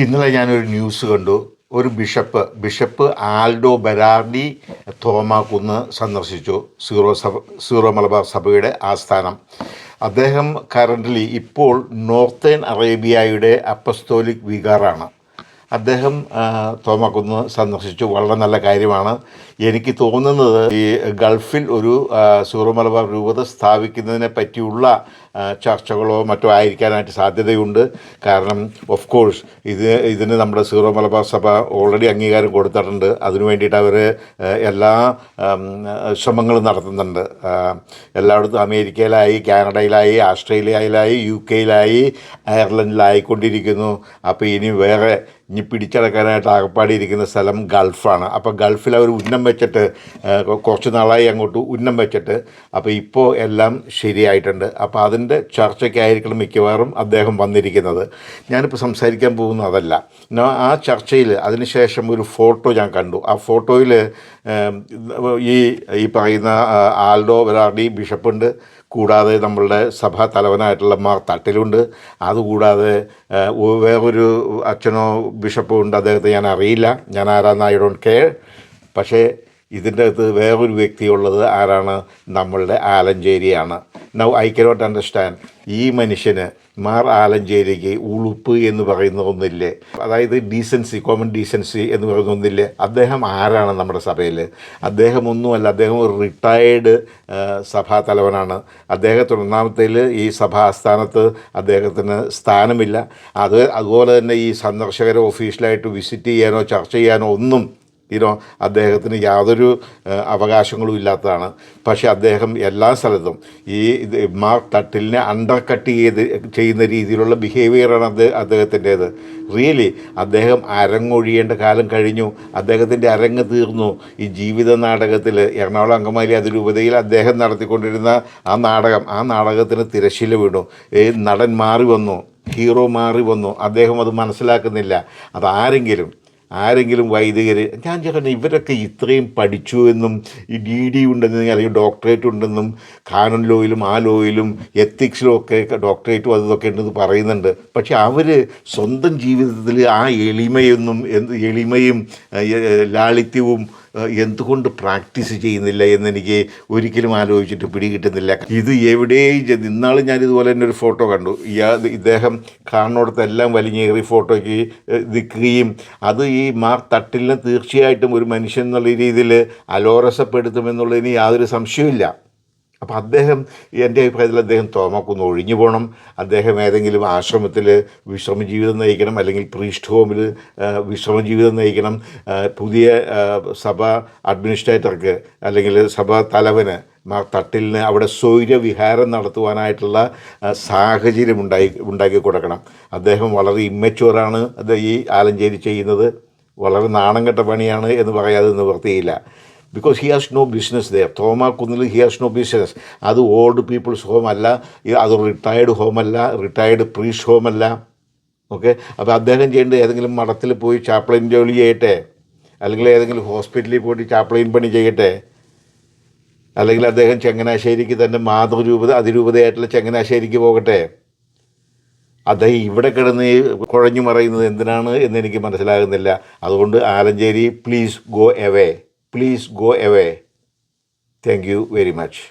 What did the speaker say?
ഇന്നലെ ഞാനൊരു ന്യൂസ് കണ്ടു. ഒരു bishop bishop Aldo Berardi Thomakunnu സന്ദർശിച്ചു. സീറോ സഭ സീറോ മലബാർ സഭയുടെ ആസ്ഥാനം. അദ്ദേഹം കറന്റ്ലി ഇപ്പോൾ നോർത്തേൺ അറേബ്യയുടെ അപ്പസ്തോലിക് വികാറാണ്. അദ്ദേഹം തോമാക്കുന്ന് സന്ദർശിച്ചു. വളരെ നല്ല കാര്യമാണ്. എനിക്ക് തോന്നുന്നത് ഈ ഗൾഫിൽ ഒരു സൂറോ മലബാർ രൂപത സ്ഥാപിക്കുന്നതിനെ പറ്റിയുള്ള ചർച്ചകളോ മറ്റോ ആയിരിക്കാനായിട്ട് സാധ്യതയുണ്ട്. കാരണം ഓഫ് കോഴ്സ് ഇത് ഇതിന് നമ്മുടെ സീറോ മലബാർ സഭ ഓൾറെഡി അംഗീകാരം കൊടുത്തിട്ടുണ്ട്. അതിനു വേണ്ടിയിട്ട് അവർ എല്ലാ ശ്രമങ്ങളും നടത്തുന്നുണ്ട്. എല്ലായിടത്തും അമേരിക്കയിലായി കാനഡയിലായി ആസ്ട്രേലിയയിലായി യു കെയിലായി അയർലൻഡിലായിക്കൊണ്ടിരിക്കുന്നു. അപ്പോൾ ഇനി വേറെ ഇനി പിടിച്ചടക്കാനായിട്ട് ആകപ്പാടി ഇരിക്കുന്ന സ്ഥലം ഗൾഫാണ്. അപ്പോൾ ഗൾഫിൽ അവർ ഉന്നം വെച്ചിട്ട് കുറച്ച് നാളായി അങ്ങോട്ട് ഉന്നം വെച്ചിട്ട് അപ്പോൾ ഇപ്പോൾ എല്ലാം ശരിയായിട്ടുണ്ട്. അപ്പോൾ അതിന്റെ ചർച്ചയ്ക്കായിരിക്കണം മിക്കവാറും അദ്ദേഹം വന്നിരിക്കുന്നത്. ഞാനിപ്പോൾ സംസാരിക്കാൻ പോകുന്നത് അതല്ല. ആ ചർച്ചയിൽ അതിനുശേഷം ഒരു ഫോട്ടോ ഞാൻ കണ്ടു. ആ ഫോട്ടോയിൽ ഈ ഈ പറയുന്ന ആൽഡോ വെറാർഡി ബിഷപ്പുണ്ട്. കൂടാതെ നമ്മളുടെ സഭാ തലവനായിട്ടുള്ള മാർ തട്ടിലുണ്ട്. അതുകൂടാതെ വേറൊരു അച്ഛനോ ബിഷപ്പോ ഉണ്ട് അദ്ദേഹത്തെ ഞാൻ അറിയില്ല. ഞാൻ ആരാന്ന് ഐ ഡോണ്ട് കെയർ. പക്ഷേ ഇതിന്റെ അകത്ത് വേറൊരു വ്യക്തിയുള്ളത് ആരാണ്? നമ്മളുടെ ആലഞ്ചേരിയാണ്. നൗ ഐ കനോട്ട് അണ്ടർസ്റ്റാൻഡ് ഈ മനുഷ്യന് മാർ ആലഞ്ചേരിക്ക് ഉളുപ്പ് എന്ന് പറയുന്ന ഒന്നില്ലേ അതായത് ഡീസൻസി കോമൺ ഡീസൻസി എന്ന് പറയുന്ന ഒന്നില്ലേ അദ്ദേഹം ആരാണ് നമ്മുടെ സഭയിൽ അദ്ദേഹം ഒന്നുമല്ല അദ്ദേഹം ഒരു റിട്ടയേർഡ് സഭാ തലവനാണ് അദ്ദേഹത്തിന് ഒന്നാമത്തേൽ ഈ സഭാ ആസ്ഥാനത്ത് അദ്ദേഹത്തിന് സ്ഥാനമില്ല. അത് അതുപോലെ തന്നെ ഈ സന്ദർശകരെ ഓഫീഷ്യലായിട്ട് വിസിറ്റ് ചെയ്യാനോ ചർച്ച ചെയ്യാനോ ഒന്നും ഇനോ അദ്ദേഹത്തിന് യാതൊരു അവകാശങ്ങളും ഇല്ലാത്തതാണ്. പക്ഷേ അദ്ദേഹം എല്ലാ സ്ഥലത്തും ഈ മാർക്ക് തട്ടിലിനെ അണ്ടർ കട്ട് ചെയ്ത് ചെയ്യുന്ന രീതിയിലുള്ള ബിഹേവിയറാണ് അദ്ദേഹം അദ്ദേഹത്തിന്റേത്. റിയലി അദ്ദേഹം അരങ്ങൊഴിയേണ്ട കാലം കഴിഞ്ഞു. അദ്ദേഹത്തിന്റെ അരങ്ങ് തീർന്നു. ഈ ജീവിത നാടകത്തിൽ എറണാകുളം അങ്കമാലി അതിരൂപതയിൽ അദ്ദേഹം നടത്തിക്കൊണ്ടിരുന്ന ആ നാടകം ആ നാടകത്തിന് തിരശ്ശീല വീണു. നടൻ മാറി വന്നു. ഹീറോ മാറി വന്നു. അദ്ദേഹം അത് മനസ്സിലാക്കുന്നില്ല. അതാരെങ്കിലും ആരെങ്കിലും വൈദികർ ഞാൻ ചേട്ടൻ ഇവരൊക്കെ ഇത്രയും പഠിച്ചു എന്നും ഈ ഡി ഡി ഉണ്ടെന്നും അല്ലെങ്കിൽ ഡോക്ടറേറ്റ് ഉണ്ടെന്നും കാനൺ ലോയിലും ആ ലോയിലും എത്തിക്സിലും ഒക്കെ ഡോക്ടറേറ്റും അതൊക്കെ ഉണ്ടെന്ന് പറയുന്നുണ്ട്. പക്ഷെ അവർ സ്വന്തം ജീവിതത്തിൽ ആ എളിമയൊന്നും എന്ത് എളിമയും ലാളിത്യവും എന്തുകൊണ്ട് പ്രാക്ടീസ് ചെയ്യുന്നില്ല എന്നെനിക്ക് ഒരിക്കലും ആലോചിച്ചിട്ട് പിടികിട്ടുന്നില്ല. ഇത് എവിടെയും ഇന്നാളും ഞാൻ ഇതുപോലെ തന്നെ ഒരു ഫോട്ടോ കണ്ടു. ഇയാ ഇദ്ദേഹം കാണുന്നിടത്തെല്ലാം വലിഞ്ഞേറി ഫോട്ടോയ്ക്ക് നിൽക്കുകയും അത് ഈ മാർ തട്ടിലിനെ തീർച്ചയായിട്ടും ഒരു മനുഷ്യൻ എന്നുള്ള രീതിയിൽ അലോരസപ്പെടുത്തുമെന്നുള്ളതിന് യാതൊരു സംശയമില്ല അപ്പോൾ അദ്ദേഹം എന്റെ അഭിപ്രായത്തിൽ അദ്ദേഹം തോമക്കൊന്ന് ഒഴിഞ്ഞു പോകണം. അദ്ദേഹം ഏതെങ്കിലും ആശ്രമത്തിൽ വിശ്രമ ജീവിതം നയിക്കണം അല്ലെങ്കിൽ പ്രീസ്റ്റ് ഹോമിൽ വിശ്രമ ജീവിതം നയിക്കണം. പുതിയ സഭ അഡ്മിനിസ്ട്രേറ്റർക്ക് അല്ലെങ്കിൽ സഭ തലവന് മാർ തട്ടിലിന് അവിടെ സ്വൈര്യവിഹാരം നടത്തുവാനായിട്ടുള്ള സാഹചര്യം ഉണ്ടായി ഉണ്ടാക്കി കൊടുക്കണം. അദ്ദേഹം വളരെ ഇമ്മച്ചുവറാണ് അത് ഈ ആലഞ്ചേരി ചെയ്യുന്നത്. വളരെ നാണം കെട്ട പണിയാണ് എന്ന് പറയാതെ നിവൃത്തിയില്ല because he has no business ദേ തോമാ കുന്നിൽ ഹി ഹാസ് നോ ബിസിനസ് അത് ഓൾഡ് പീപ്പിൾസ് ഹോം അല്ല അത് റിട്ടയർഡ് ഹോമല്ല റിട്ടയർഡ് പ്രീസ്റ്റ് ഹോമല്ല ഓക്കെ അപ്പോൾ അദ്ദേഹം ചെയ്യേണ്ടത് ഏതെങ്കിലും മഠത്തിൽ പോയി ചാപ്ലൈൻ ജോലി ചെയ്യട്ടെ? അല്ലെങ്കിൽ ഏതെങ്കിലും ഹോസ്പിറ്റലിൽ പോയിട്ട് ചാപ്ലൈൻ പണി ചെയ്യട്ടെ? അല്ലെങ്കിൽ അദ്ദേഹം ചങ്ങനാശ്ശേരിക്ക് തന്നെ മാതൃരൂപത അതിരൂപതയായിട്ടുള്ള ചങ്ങനാശ്ശേരിക്ക് പോകട്ടെ? അദ്ദേഹം ഇവിടെ കിടന്ന് കുഴഞ്ഞു മറയുന്നത് എന്തിനാണ് എന്ന് എനിക്ക് മനസ്സിലാകുന്നില്ല. അതുകൊണ്ട് Alencherry please go away please go away thank you very much